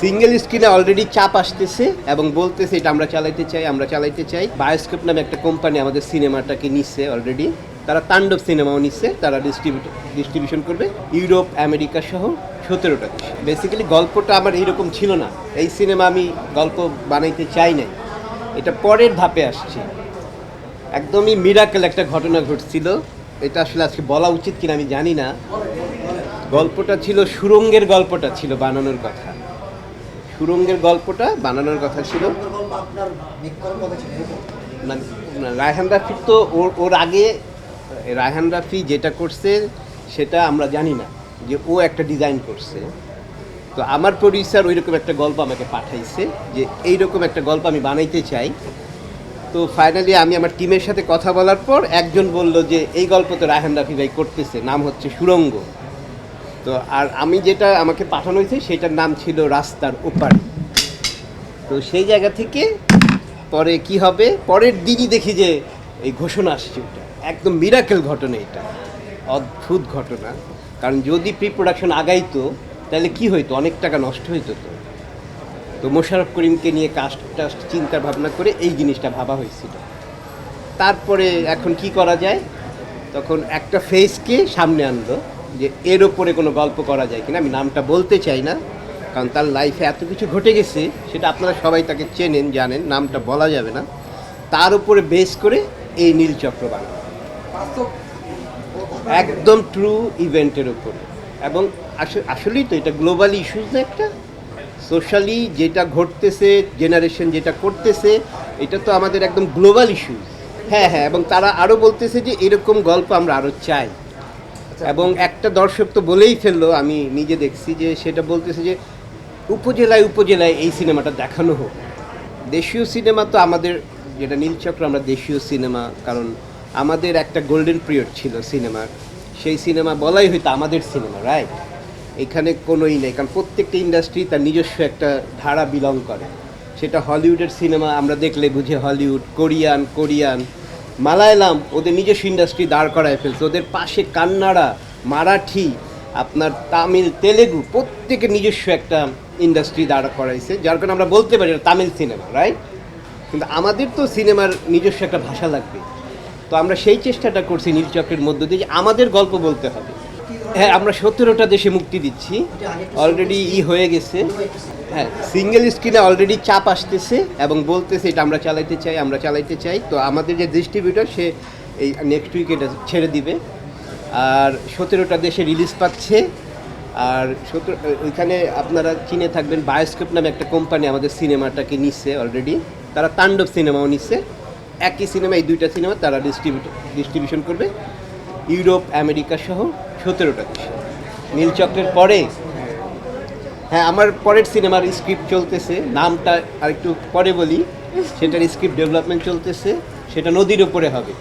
Single স্ক্রিনে already চাপ আসতেছে এবং বলতেছে এটা আমরা চালাইতে চাই, আমরা চালাইতে চাই। বায়োস্কোপ নামে একটা কোম্পানি আমাদের সিনেমাটাকে নিচ্ছে অলরেডি তারা তাণ্ডব সিনেমাও নিচ্ছে তারা ডিস্ট্রিবিউট ডিস্ট্রিবিউশন করবে। ইউরোপ আমেরিকা সহ সতেরোটা দেশ। বেসিক্যালি গল্পটা আমার এইরকম ছিল না। এই সিনেমা আমি গল্প বানাইতে চাই নাই। এটা পরের ধাপে আসছে। একদমই মিরাকেল একটা ঘটনা ঘটছিল। এটা আসলে আজকে বলা উচিত কিনা আমি জানি না। গল্পটা ছিল সুরঙ্গের গল্পটা ছিল বানানোর কথা। সুরঙ্গের গল্পটা বানানোর কথা ছিল। রায়হান রাফির তো ওর ওর আগে, রায়হান রাফি যেটা করছে সেটা আমরা জানি না, যে ও একটা ডিজাইন করছে। তো আমার প্রডিউসার ওই রকম একটা গল্প আমাকে পাঠাইছে, যে এইরকম একটা গল্প আমি বানাইতে চাই। তো ফাইনালি আমি আমার টিমের সাথে কথা বলার পর একজন বলল যে, এই গল্প তো রায়হান রাফি ভাই করতেছে, নাম হচ্ছে সুরঙ্গ। তো আর আমি যেটা আমাকে পাঠানো হয়েছে, সেটার নাম ছিল রাস্তার ওপার। তো সেই জায়গা থেকে পরে কি হবে? পরের দিনই দেখি যে এই ঘোষণা আসছে ওটা। একদম মিরাকেল ঘটনা এটা। অদ্ভুত ঘটনা। কারণ যদি প্রি প্রোডাকশন আগাইতো, তাহলে কি হইতো? অনেক টাকা নষ্ট হইতো তো। তো মোশারফ করিমকে নিয়ে কাস্ট টাস্ট চিন্তা ভাবনা করে এই জিনিসটা ভাবা হয়েছিল। তারপরে এখন কি করা যায়? তখন একটা ফেসকে সামনে আনলো। যে এর ওপরে কোনো গল্প করা যায় কিনা, আমি নামটা বলতে চাই না, কারণ তার লাইফে এত কিছু ঘটে গেছে, সেটা আপনারা সবাই তাকে চেনেন, জানেন, নামটা বলা যাবে না। তার উপরে বেস করে এই নীলচক্র বাংলা একদম ট্রু ইভেন্টের উপরে। এবং আসলেই তো এটা গ্লোবাল ইস্যুজ না একটা। সোশ্যালি যেটা ঘটতেছে জেনারেশন যেটা করতেছে, এটা তো আমাদের একদম গ্লোবাল ইস্যুজ হ্যাঁ হ্যাঁ এবং তারা আরও বলতেছে যে এরকম গল্প আমরা আরও চাই। এবং একটা দর্শক তো বলেই ফেলল, আমি নিজে দেখছি যে সেটা বলতেছে যে উপজেলায় উপজেলায় এই সিনেমাটা দেখানো হোক। দেশীয় সিনেমা তো আমাদের, যেটা নীলচক্র আমরা দেশীয় সিনেমা, কারণ আমাদের একটা গোল্ডেন পিরিয়ড ছিল সিনেমার। সেই সিনেমা বলাই হয়তো আমাদের সিনেমা রাইট এখানে কোনোই নেই, কারণ প্রত্যেকটা ইন্ডাস্ট্রি তার নিজস্ব একটা ধারা বিলং করে। সেটা হলিউডের সিনেমা, আমরা দেখলে বুঝে হলিউড, কোরিয়ান কোরিয়ান। মালায়ালাম ওদের নিজস্ব ইন্ডাস্ট্রি দাঁড় করায় ফেলছে। ওদের পাশে কান্নাড়া, মারাঠি, আপনার তামিল, তেলেগু প্রত্যেকের নিজস্ব একটা ইন্ডাস্ট্রি দাঁড় করাইছে, যার কারণে আমরা বলতে পারি তামিল সিনেমা রাইট কিন্তু আমাদের তো সিনেমার নিজস্ব একটা ভাষা লাগবে। তো আমরা সেই চেষ্টাটা করছি নীলচক্রের মধ্য দিয়ে যে আমাদের গল্প বলতে হবে। হ্যাঁ আমরা সতেরোটা দেশে মুক্তি দিচ্ছি। অলরেডি ই হয়ে গেছে। হ্যাঁ সিঙ্গেল স্ক্রিনে অলরেডি চাপ আসতেছে এবং বলতেছে এটা আমরা চালাইতে চাই, আমরা চালাইতে চাই। তো আমাদের যে ডিস্ট্রিবিউটর সে এই নেক্সট উইক এটা ছেড়ে দিবে। আর সতেরোটা দেশে রিলিজ পাচ্ছে। আর সতেরো, ওইখানে আপনারা চিনে থাকবেন বায়োস্কোপ নামে একটা কোম্পানি আমাদের সিনেমাটাকে নিচ্ছে অলরেডি তারা তাণ্ডব সিনেমাও নিচ্ছে একই সিনেমা এই দুইটা সিনেমা তারা ডিস্ট্রিবিউট ডিস্ট্রিবিউশন করবে। ইউরোপ, আমেরিকা সহ সতেরোটা দেশে। নীলচক্রের পরে হ্যাঁ আমার পরের সিনেমার স্ক্রিপ্ট চলতেছে। নামটা আরেকটু পরে বলি। সেটার স্ক্রিপ্ট ডেভেলপমেন্ট চলতেছে। সেটা নদীর উপরে হবে।